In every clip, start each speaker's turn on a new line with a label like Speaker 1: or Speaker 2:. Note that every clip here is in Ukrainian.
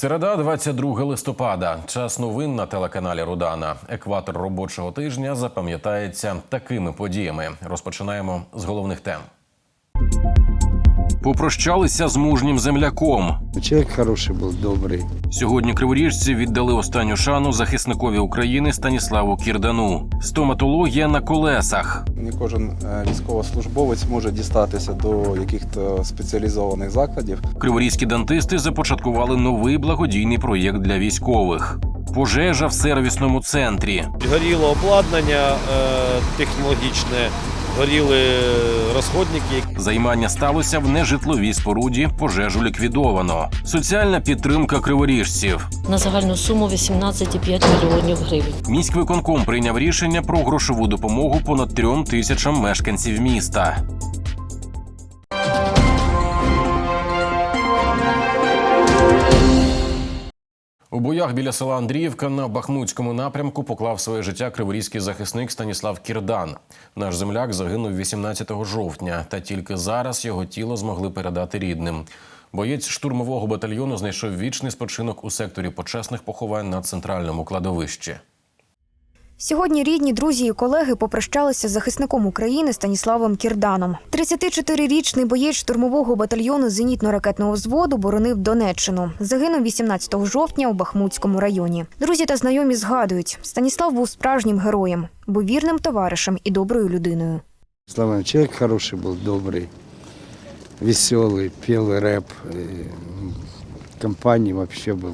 Speaker 1: Середа, 22 листопада. Час новин на телеканалі Рудана. Екватор робочого тижня запам'ятається такими подіями. Розпочинаємо з головних тем. Попрощалися з мужнім земляком.
Speaker 2: Человек хороший был, добрый.
Speaker 1: Сьогодні криворіжці віддали останню шану захисникові України Станіславу Кірдану. Стоматологія на колесах.
Speaker 3: Не кожен е, військовослужбовець може дістатися до яких-то спеціалізованих закладів.
Speaker 1: Криворізькі дантисти започаткували новий благодійний проєкт для військових. Пожежа в сервісному центрі.
Speaker 4: Горіло обладнання е, технологічне, горіли розходники.
Speaker 1: Займання сталося в нежитловій споруді. Пожежу ліквідовано. Соціальна підтримка криворіжців.
Speaker 5: на загальну суму 18,5 мільйонів гривень.
Speaker 1: Міськвиконком прийняв рішення про грошову допомогу понад трьом тисячам мешканців міста. У боях біля села Андріївка на Бахмутському напрямку поклав своє життя криворізький захисник Станіслав Кірдан. Наш земляк загинув 18 жовтня, та тільки зараз його тіло змогли передати рідним. Боєць штурмового батальйону знайшов вічний спочинок у секторі почесних поховань на центральному кладовищі.
Speaker 6: Сьогодні рідні, друзі і колеги попрощалися з захисником України Станіславом Кірданом. 34-річний боєць штурмового батальйону зенітно-ракетного взводу боронив Донеччину. Загинув 18 жовтня у Бахмутському районі. Друзі та знайомі згадують, Станіслав був справжнім героєм, був вірним товаришем і доброю людиною.
Speaker 2: Слава, человек хороший был, добрый, веселый, пел рэп. э, Компании вообще был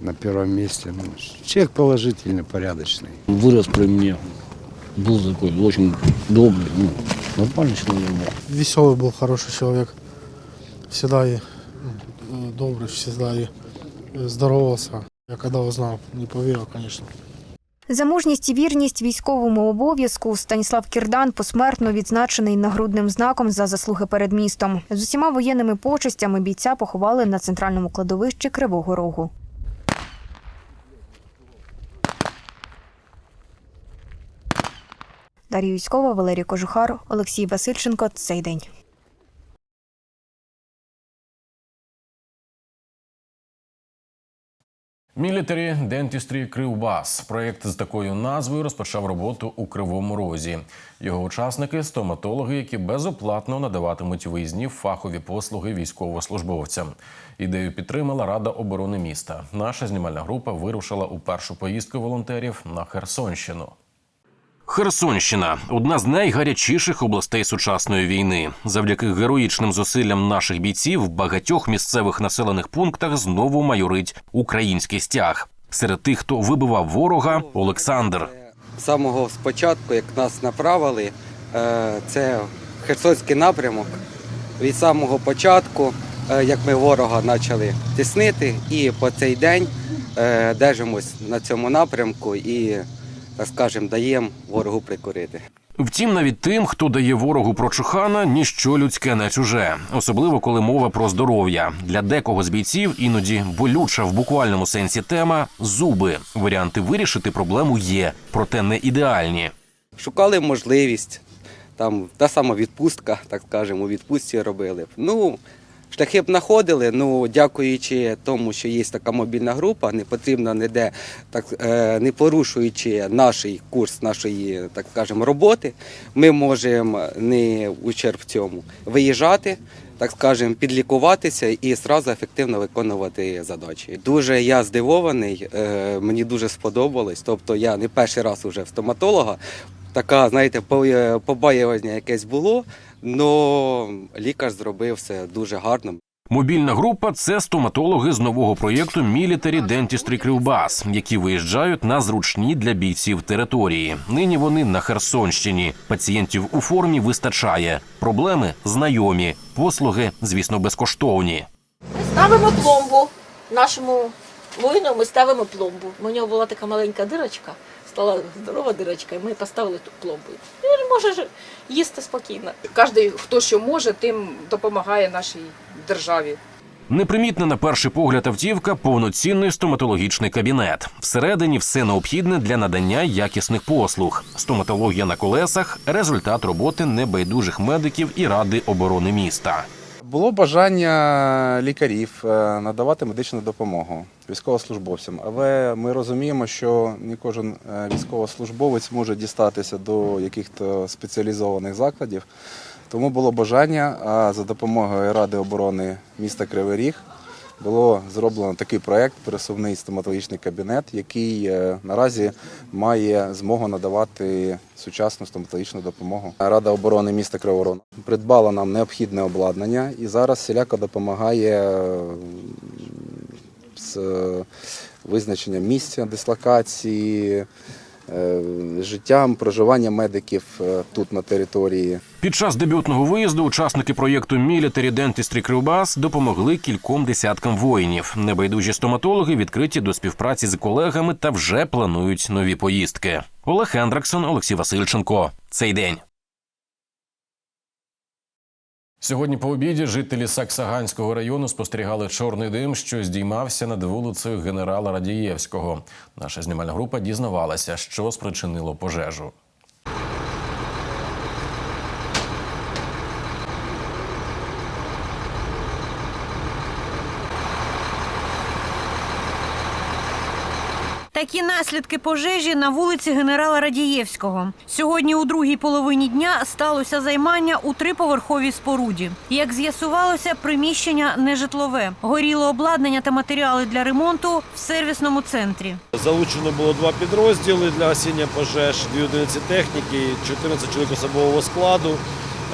Speaker 2: на первом месте. Ну, человек положительный, порядочный.
Speaker 7: вырос при мне. Был такой очень добрый, ну, нормальный человек был.
Speaker 8: веселый был, хороший человек. Всегда и э, добрый, всегда и э, здоровался. Я когда узнал, не поверил, конечно.
Speaker 6: За мужність і вірність військовому обов'язку Станіслав Кірдан посмертно відзначений нагрудним знаком за заслуги перед містом. З усіма воєнними почестями бійця поховали на центральному кладовищі Кривого Рогу. Дар'я Юськова, Валерій Кожухар, Олексій Васильченко. Цей день.
Speaker 1: Military Dentistry Кривбас. Проєкт з такою назвою розпочав роботу у Кривому Розі. Його учасники стоматологи, які безоплатно надаватимуть виїзні фахові послуги військовослужбовцям. Ідею підтримала Рада оборони міста. Наша знімальна група вирушила у першу поїздку волонтерів на Херсонщину. Херсонщина одна з найгарячіших областей сучасної війни. Завдяки героїчним зусиллям наших бійців в багатьох місцевих населених пунктах знову майорить український стяг. Серед тих, хто вибивав ворога, Олександр.
Speaker 9: Самого спочатку, як нас направили, е, це Херсонський напрямок. Від самого початку, е, як ми ворога почали тіснити, і по цей день е, держимось на цьому напрямку і, так скажемо, даємо ворогу прикурити.
Speaker 1: Втім, навіть тим, хто дає ворогу прочухана, ніщо людське не чуже, особливо коли мова про здоров'я. Для декого з бійців іноді болюча в буквальному сенсі тема зуби. Варіанти вирішити проблему є, проте не ідеальні.
Speaker 9: Шукали можливість, там та сама відпустка, так скажемо, у відпустці робили. Ну, шляхи б знаходили, ну, дякуючи тому, що є така мобільна група, не потрібно ніде, так, е, не порушуючи наш курс нашої, так скажемо, роботи, ми можемо не ущерб цьому виїжджати. Так скажемо, підлікуватися і одразу ефективно виконувати задачі. Дуже я здивований, е, мені дуже сподобалось. Тобто я не перший раз уже в стоматолога. Така, знаєте, по- побоювання якесь було, але лікар зробив все дуже гарно.
Speaker 1: Мобільна група це стоматологи з нового проєкту Military Dentistry Кривбас, які виїжджають на зручні для бійців території. Нині вони на Херсонщині. Пацієнтів у формі вистачає. Проблеми знайомі. Послуги, звісно, безкоштовні.
Speaker 5: Ставимо пломбу. Нашому воїну ми ставимо пломбу. У нього була така маленька дирочка, стала здорова дирочка, і ми поставили ту пломбу. І він може їсти спокійно.
Speaker 10: Кожен, хто що може, тим допомагає нашій державі.
Speaker 1: Непримітна на перший погляд автівка повноцінний стоматологічний кабінет. Всередині все необхідне для надання якісних послуг. Стоматологія на колесах результат роботи небайдужих медиків і ради оборони міста.
Speaker 3: Було бажання лікарів е, надавати медичну допомогу військовослужбовцям, але ми розуміємо, що не кожен е, військовослужбовець може дістатися до якихось спеціалізованих закладів. Тому було бажання а за допомогою Ради оборони міста Кривий Ріг було зроблено такий проект пересувний стоматологічний кабінет, який е, наразі має змогу надавати сучасну стоматологічну допомогу. Рада оборони міста Кривого Рогу придбала нам необхідне обладнання і зараз всіляко допомагає е, з е, визначенням місця дислокації, е, життям, проживанням медиків е, тут на території.
Speaker 1: Під час дебютного виїзду учасники проєкту Military Dentistry Кривбас допомогли кільком десяткам воїнів. Небайдужі стоматологи відкриті до співпраці з колегами та вже планують нові поїздки. Олег Хендраксон, Олексій Васильченко. Цей день. Сьогодні по обіді жителі Саксаганського району спостерігали чорний дим, що здіймався над вулицею генерала Радієвського. Наша знімальна група дізнавалася, що спричинило пожежу.
Speaker 11: Такі наслідки пожежі на вулиці генерала Радієвського. Сьогодні у другій половині дня сталося займання у триповерховій споруді. Як з'ясувалося, приміщення нежитлове. Горіло обладнання та матеріали для ремонту в сервісному центрі.
Speaker 4: Залучено було два підрозділи для гасіння пожеж, дві одиниці техніки, 14 чоловік особового складу.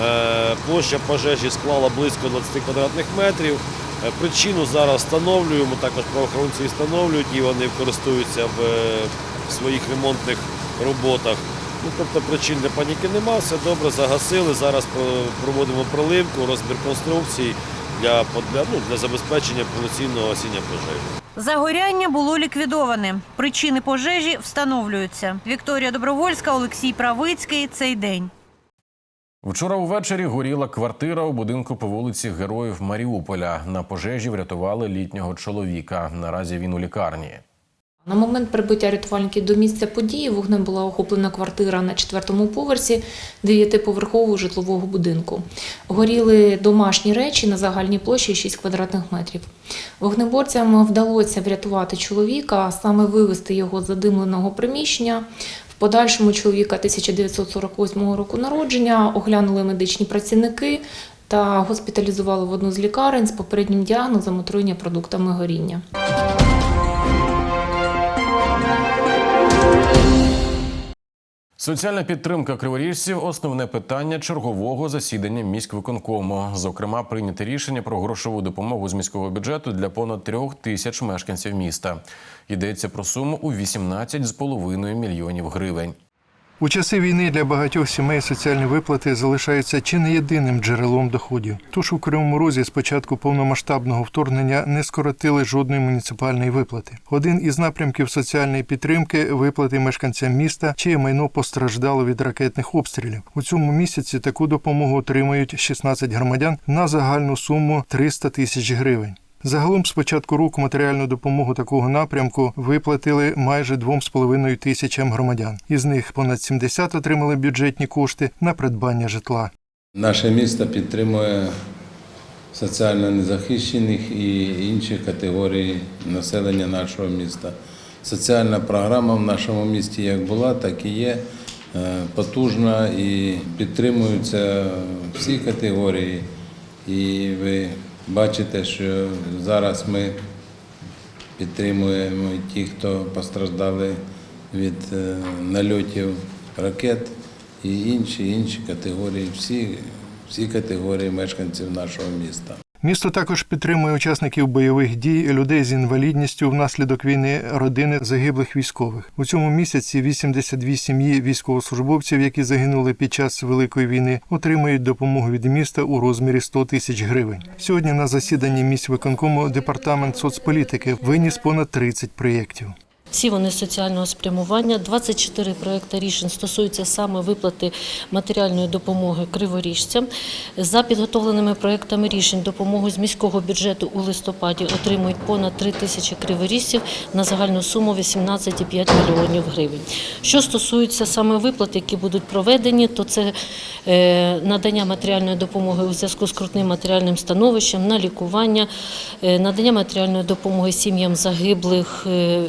Speaker 4: Е, Площа пожежі склала близько 20 квадратних метрів. Е, Причину зараз встановлюємо, також правоохоронці встановлюють і вони користуються в, е, своїх ремонтних роботах. Ну, тобто причин для паніки нема, все добре, загасили. Зараз проводимо проливку, розбір конструкцій для, для, ну, для забезпечення повноцінного гасіння пожежі.
Speaker 11: Загоряння було ліквідоване. Причини пожежі встановлюються. Вікторія Добровольська, Олексій Правицький. Цей день.
Speaker 1: Вчора увечері горіла квартира у будинку по вулиці Героїв Маріуполя. На пожежі врятували літнього чоловіка. Наразі він у лікарні.
Speaker 12: На момент прибуття рятувальників до місця події вогнем була охоплена квартира на четвертому поверсі дев'ятиповерхового житлового будинку. Горіли домашні речі на загальній площі 6 квадратних метрів. Вогнеборцям вдалося врятувати чоловіка, а саме вивести його з задимленого приміщення. Подальшому чоловіка 1948 року народження оглянули медичні працівники та госпіталізували в одну з лікарень з попереднім діагнозом отруєння продуктами горіння.
Speaker 1: Соціальна підтримка криворіжців основне питання чергового засідання міськвиконкому. Зокрема, прийняти рішення про грошову допомогу з міського бюджету для понад трьох тисяч мешканців міста. Йдеться про суму у 18,5 мільйонів гривень.
Speaker 8: У часи війни для багатьох сімей соціальні виплати залишаються чи не єдиним джерелом доходів. Тож у Кривому Розі з початку повномасштабного вторгнення не скоротили жодної муніципальної виплати. Один із напрямків соціальної підтримки виплати мешканцям міста, чиє майно постраждало від ракетних обстрілів. У цьому місяці таку допомогу отримають 16 громадян на загальну суму 300 тисяч гривень. Загалом з початку року матеріальну допомогу такого напрямку виплатили майже 2,5 тисячам громадян. Із них понад 70 отримали бюджетні кошти на придбання житла.
Speaker 13: Наше місто підтримує соціально незахищених і інші категорії населення нашого міста. Соціальна програма в нашому місті як була, так і є е, потужна і підтримуються всі категорії. І ви бачите, що зараз ми підтримуємо ті, хто постраждали від е, нальотів ракет і інші інші категорії, всі, всі категорії мешканців нашого міста.
Speaker 8: Місто також підтримує учасників бойових дій, людей з інвалідністю внаслідок війни, родини загиблих військових. У цьому місяці 82 сім'ї військовослужбовців, які загинули під час великої війни, отримують допомогу від міста у розмірі 100 тисяч гривень. Сьогодні на засіданні міськвиконкому департамент соцполітики виніс понад 30 проєктів.
Speaker 14: Всі вони соціального спрямування. 24 проекти рішень стосуються саме виплати матеріальної допомоги криворіжцям. За підготовленими проектами рішень допомогу з міського бюджету у листопаді отримують понад 3 тисячі криворіжців на загальну суму 18,5 мільйонів гривень. Що стосується саме виплат, які будуть проведені, то це е, надання матеріальної допомоги у зв'язку з крутним матеріальним становищем на лікування, е, надання матеріальної допомоги сім'ям загиблих е,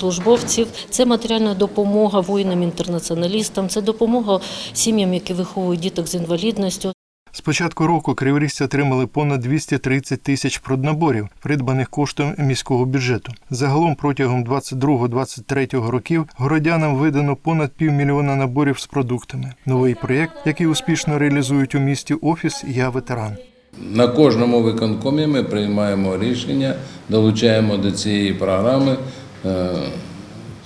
Speaker 14: військовослужбовців, це матеріальна допомога воїнам-інтернаціоналістам, це допомога сім'ям, які виховують діток з інвалідністю.
Speaker 8: З початку року криворіжці отримали понад 230 тисяч проднаборів, придбаних коштом міського бюджету. Загалом протягом 22-23 років городянам видано понад півмільйона наборів з продуктами. Новий проєкт, який успішно реалізують у місті офіс Я ветеран.
Speaker 13: На кожному виконкомі ми приймаємо рішення, долучаємо до цієї програми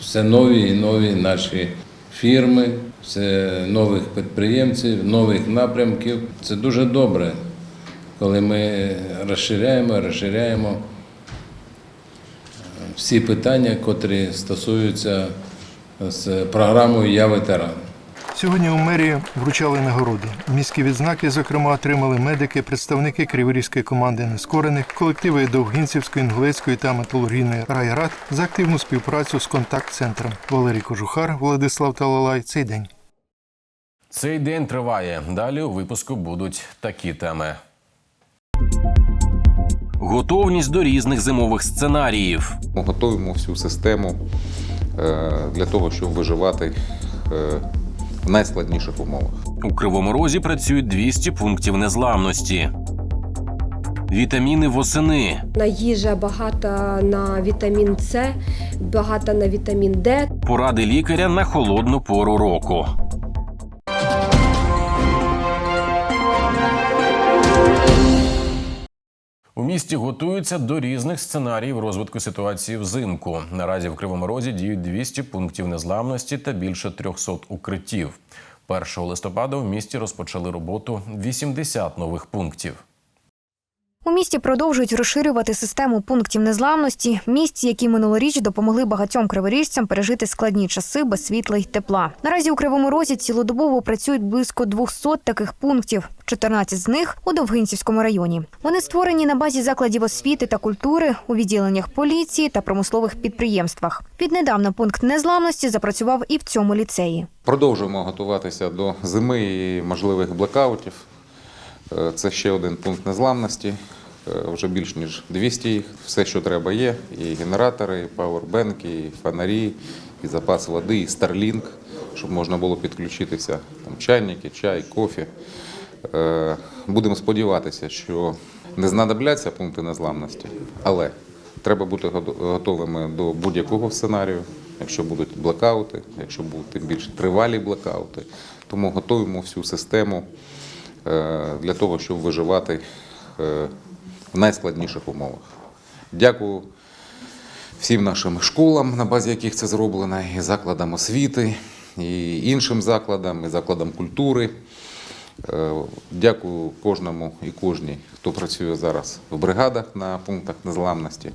Speaker 13: все нові і нові наші фірми, все нових підприємців, нових напрямків. Це дуже добре, коли ми розширяємо, розширяємо е, всі питання, котрі стосуються з програмою Я ветеран.
Speaker 8: Сьогодні у мерії вручали нагороди. Міські відзнаки, зокрема, отримали медики, представники криворізької команди нескорених, колективи Довгинцівської, Інгулецької та металургійної райрад за активну співпрацю з контакт-центром. Валерій Кожухар, Владислав Талалай. Цей день.
Speaker 1: Цей день триває. Далі у випуску будуть такі теми. Готовність до різних зимових сценаріїв.
Speaker 15: Ми готуємо всю систему е, для того, щоб виживати е, в найскладніших умовах.
Speaker 1: У Кривому Розі працюють 200 пунктів незламності. Вітаміни восени.
Speaker 16: На їжа багата на вітамін С, багата на вітамін Д.
Speaker 1: Поради лікаря на холодну пору року. У місті готуються до різних сценаріїв розвитку ситуації взимку. Наразі в Кривому Розі діють 200 пунктів незламності та більше 300 укриттів. 1 листопада в місті розпочали роботу 80 нових пунктів.
Speaker 6: У місті продовжують розширювати систему пунктів незламності, місць, які минулоріч допомогли багатьом криворіжцям пережити складні часи без світла й тепла. Наразі у Кривому Розі цілодобово працюють близько 200 таких пунктів. 14 з них у Довгинцівському районі. Вони створені на базі закладів освіти та культури у відділеннях поліції та промислових підприємствах. Віднедавна пункт незламності запрацював і в цьому ліцеї.
Speaker 15: Продовжуємо готуватися до зими і можливих блекаутів. Е, Це ще один пункт незламності. Е, Вже більш ніж 200 їх. Все, що треба, є: і генератори, і пауербенки, і фонарі, і запас води, і Starlink, щоб можна було підключитися. Там чайники, чай, кофі. Е, Будемо сподіватися, що не знадобляться пункти незламності, але треба бути готовими до будь-якого сценарію, якщо будуть блекаути, якщо будуть тим більш тривалі блекаути. Тому готуємо всю систему для того, щоб виживати е, в найскладніших умовах. Дякую всім нашим школам, на базі яких це зроблено, і закладам освіти, і іншим закладам, і закладам культури. Е, Дякую кожному і кожній, хто працює зараз в бригадах на пунктах незламності.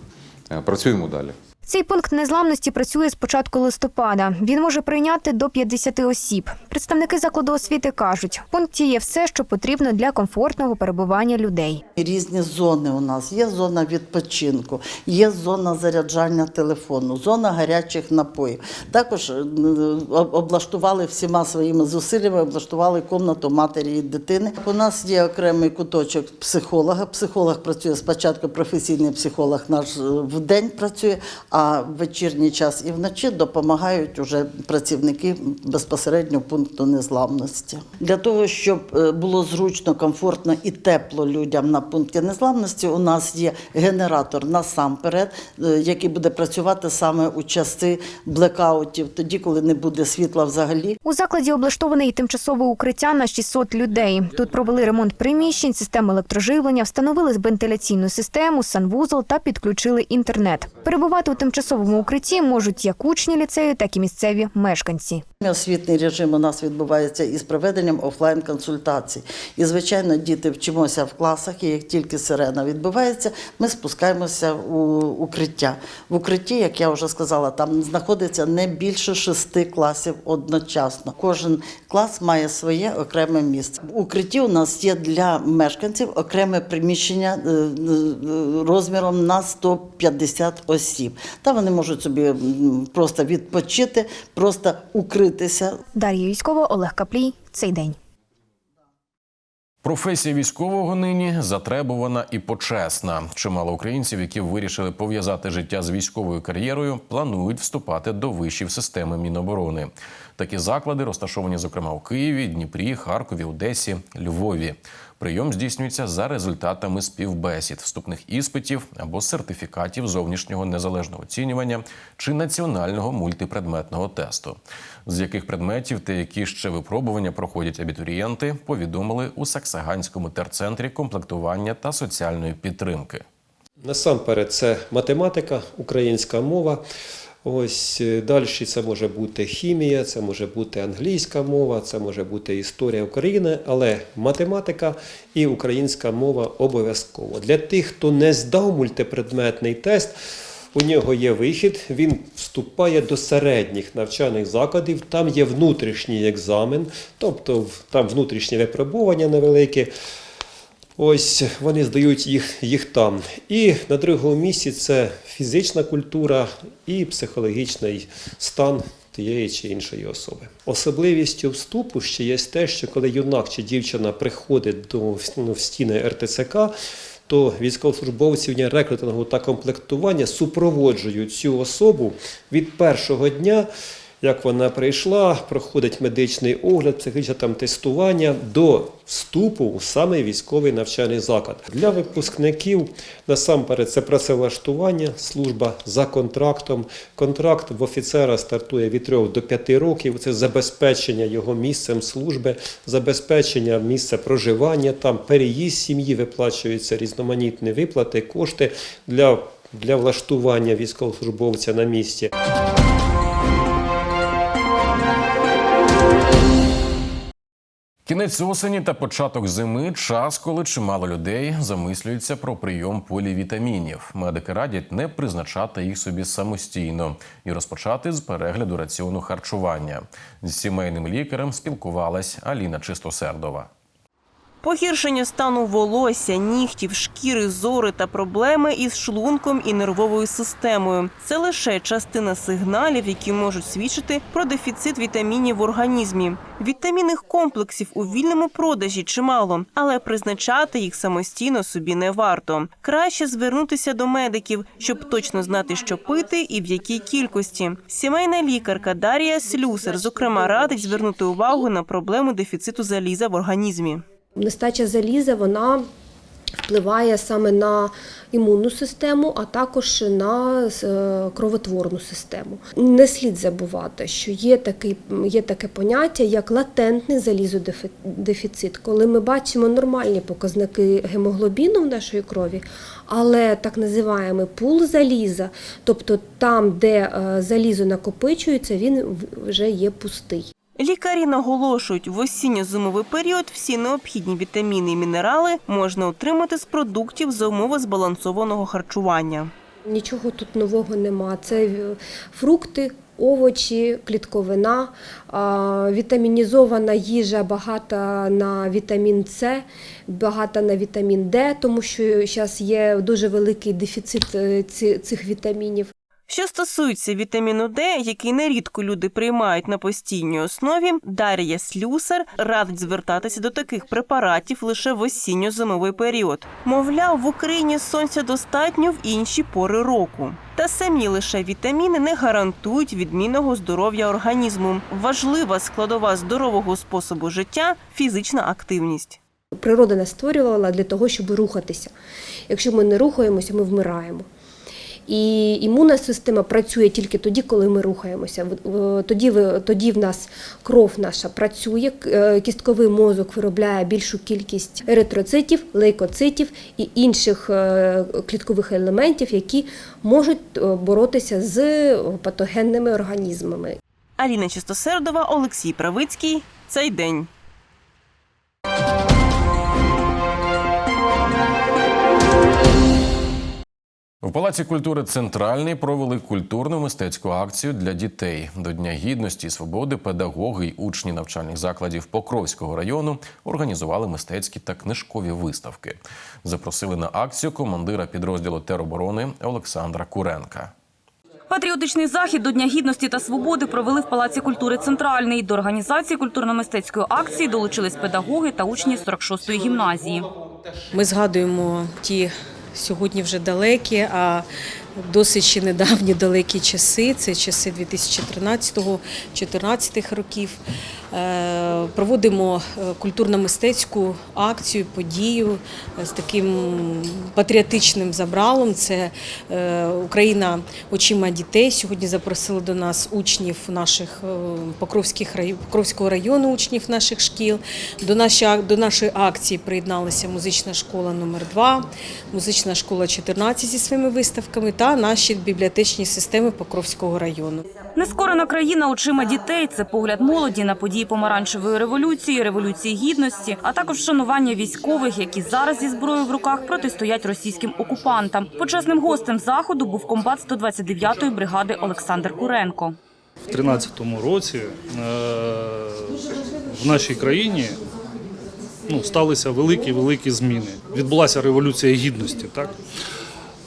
Speaker 15: Е, Працюємо далі.
Speaker 6: Цей пункт незламності працює з початку листопада. Він може прийняти до 50 осіб. Представники закладу освіти кажуть, в пункті є все, що потрібно для комфортного перебування людей.
Speaker 17: Різні зони у нас є зона відпочинку, є зона заряджання телефону, зона гарячих напоїв. Також е, облаштували всіма своїми зусиллями, облаштували комнату матері і дитини. У нас є окремий куточок психолога. Психолог працює спочатку, професійний психолог наш е, в день працює, а в вечірній час і вночі допомагають уже працівники безпосередньо пункту незламності. Для того, щоб е, було зручно, комфортно і тепло людям на пункті незламності, у нас є генератор насамперед, е, який буде працювати саме у часи блекаутів, тоді, коли не буде світла взагалі.
Speaker 6: У закладі облаштоване і тимчасове укриття на 600 людей. Тут провели ремонт приміщень, системи електроживлення, встановили вентиляційну систему, санвузол та підключили інтернет. Перебувати у тимчасовому тимчасовому укритті можуть як учні ліцею, так і місцеві мешканці.
Speaker 17: Освітній режим у нас відбувається із проведенням офлайн-консультацій. І, звичайно, діти вчимося в класах, і як тільки сирена відбувається, ми спускаємося у укриття. В укритті, як я вже сказала, там знаходиться не більше шести класів одночасно. Кожен клас має своє окреме місце. В укритті у нас є для мешканців окреме приміщення е, е, розміром на 150 осіб. Та вони можуть собі просто відпочити, просто укритися.
Speaker 6: Дар'я Юськова, Олег Каплій. Цей день.
Speaker 1: Професія військового нині затребувана і почесна. Чимало українців, які вирішили пов'язати життя з військовою кар'єрою, планують вступати до вишів системи Міноборони. Такі заклади розташовані, зокрема, у Києві, Дніпрі, Харкові, Одесі, Львові. Прийом здійснюється за результатами співбесід, вступних іспитів або сертифікатів зовнішнього незалежного оцінювання чи національного мультипредметного тесту. З яких предметів та які ще випробування проходять абітурієнти, повідомили у Саксаганському терцентрі комплектування та соціальної підтримки.
Speaker 18: Насамперед, це математика, українська мова. Ось е, далі це може бути хімія, це може бути англійська мова, це може бути історія України, але математика і українська мова обов'язково. Для тих, хто не здав мультипредметний тест, у нього є вихід, він вступає до середніх навчальних закладів, там є внутрішній екзамен, тобто там внутрішнє випробування невелике. Ось вони здають їх, їх там. І на другому місці це фізична культура і психологічний стан тієї чи іншої особи. Особливістю вступу ще є те, що коли юнак чи дівчина приходить до ну, в стіни РТЦК, то військовослужбовці дня рекрутингу та комплектування супроводжують цю особу від першого дня як вона прийшла, проходить медичний огляд, психічне там тестування до вступу у саме військовий навчальний заклад. Для випускників насамперед це працевлаштування, служба за контрактом. Контракт в офіцера стартує від 3 до 5 років. Це забезпечення його місцем служби, забезпечення місця проживання, там переїзд сім'ї виплачуються різноманітні виплати, кошти для, для влаштування військовослужбовця на місці.
Speaker 1: Кінець осені та початок зими час, коли чимало людей замислюються про прийом полівітамінів. Медики радять не призначати їх собі самостійно і розпочати з перегляду раціону харчування. З сімейним лікарем спілкувалась Аліна Чистосердова.
Speaker 19: Погіршення стану волосся, нігтів, шкіри, зори та проблеми із шлунком і нервовою системою це лише частина сигналів, які можуть свідчити про дефіцит вітамінів в організмі. Вітамінних комплексів у вільному продажі чимало, але призначати їх самостійно собі не варто. Краще звернутися до медиків, щоб точно знати, що пити і в якій кількості. Сімейна лікарка Дарія Слюсер, зокрема, радить звернути увагу на проблему дефіциту заліза в організмі.
Speaker 16: Нестача заліза вона впливає саме на імунну систему, а також на е, кровотворну систему. Не слід забувати, що є такий, є таке поняття, як латентний залізодефіцит, коли ми бачимо нормальні показники гемоглобіну в нашій крові, але так називаємо пул заліза, тобто там, де е, залізо накопичується, він вже є пустий.
Speaker 19: Лікарі наголошують, в осінньо-зимовий період всі необхідні вітаміни і мінерали можна отримати з продуктів за умови збалансованого харчування.
Speaker 16: Нічого тут нового нема. Це е, фрукти, овочі, клітковина, вітамінізована їжа багата на вітамін С, багата на вітамін Д, тому що зараз є дуже великий дефіцит е, цих вітамінів.
Speaker 19: Що стосується вітаміну Д, який нерідко люди приймають на постійній основі, Дар'я Слюсар радить звертатися до таких препаратів лише в осінньо-зимовий період. Мовляв, в Україні сонця достатньо в інші пори року. Та самі лише вітаміни не гарантують відмінного здоров'я організму. Важлива складова здорового способу життя фізична активність.
Speaker 16: Природа нас створювала для того, щоб рухатися. Якщо ми не рухаємося, ми вмираємо. І імунна система працює тільки тоді, коли ми рухаємося. Тоді, тоді в нас кров наша працює, е, кістковий мозок виробляє більшу кількість еритроцитів, лейкоцитів і інших е, кліткових елементів, які можуть е, боротися з патогенними організмами.
Speaker 19: Аліна Чистосердова, Олексій Правицький. Цей день.
Speaker 1: В Палаці культури Центральний провели культурну мистецьку акцію для дітей. До Дня гідності і свободи педагоги й учні навчальних закладів Покровського району організували мистецькі та книжкові виставки. Запросили на акцію командира підрозділу тероборони Олександра Куренка.
Speaker 20: Патріотичний захід до Дня гідності та свободи провели в Палаці культури Центральний. До організації культурно-мистецької акції долучились педагоги та учні 46-ї гімназії.
Speaker 21: Ми згадуємо ті сьогодні вже далекі, а досить ще недавні далекі часи. Це часи 2013-2014 років. Е, Проводимо е, культурно-мистецьку акцію, подію е, з таким патріотичним забралом. Це Україна очима дітей. Сьогодні запросили до нас учнів наших Покровських Покровського району, учнів наших шкіл. До нашої, до нашої акції приєдналася музична школа номер 2 музична школа 14 зі своїми виставками та наші бібліотечні системи Покровського району.
Speaker 20: Нескорена країна очима дітей це погляд молоді на події помаранчевої революції, революції гідності, а також вшанування військових, які зараз зі зброєю в руках протистоять російським окупантам. Почесним гостем заходу був комбат 129-ї бригади Олександр Куренко.
Speaker 22: В 2013 році е, в нашій країні ну, сталися великі великі зміни. Відбулася революція гідності, так?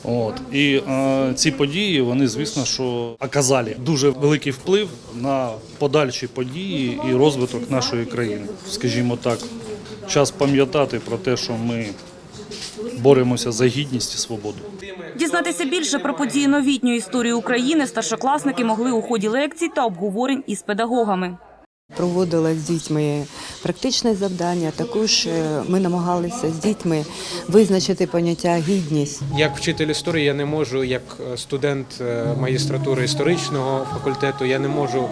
Speaker 22: От. І е, ці події, вони, звісно, що оказали дуже великий вплив на подальші події і розвиток нашої країни. Скажімо так, час пам'ятати про те, що ми боремося за гідність і свободу.
Speaker 20: Дізнатися більше про події новітньої історії України старшокласники могли у ході лекцій та обговорень із педагогами.
Speaker 23: Проводила з дітьми практичне завдання. Також е, ми намагалися з дітьми визначити поняття гідність.
Speaker 24: Як вчитель історії я не можу, як е, студент е, магістратури історичного факультету, я не можу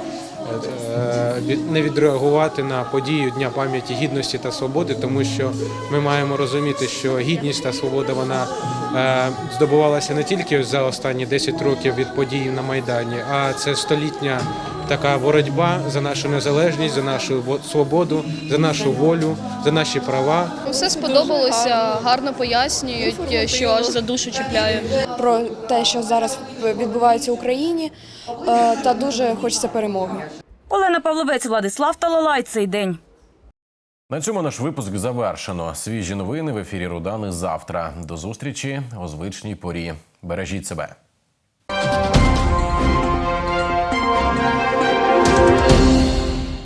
Speaker 24: не відреагувати на подію Дня пам'яті гідності та свободи, тому що ми маємо розуміти, що гідність та свобода вона здобувалася не тільки за останні 10 років від подій на Майдані, а це столітня така боротьба за нашу незалежність, за нашу свободу, за нашу волю, за наші права.
Speaker 25: Все сподобалося, гарно пояснюють, що аж за душу чіпляє.
Speaker 26: про те, що зараз відбувається в Україні, е, та дуже хочеться перемоги.
Speaker 20: Олена Павловець, Владислав Талалай. Цей день.
Speaker 1: На цьому наш випуск завершено. Свіжі новини в ефірі Рудани завтра. До зустрічі о звичній порі. Бережіть себе.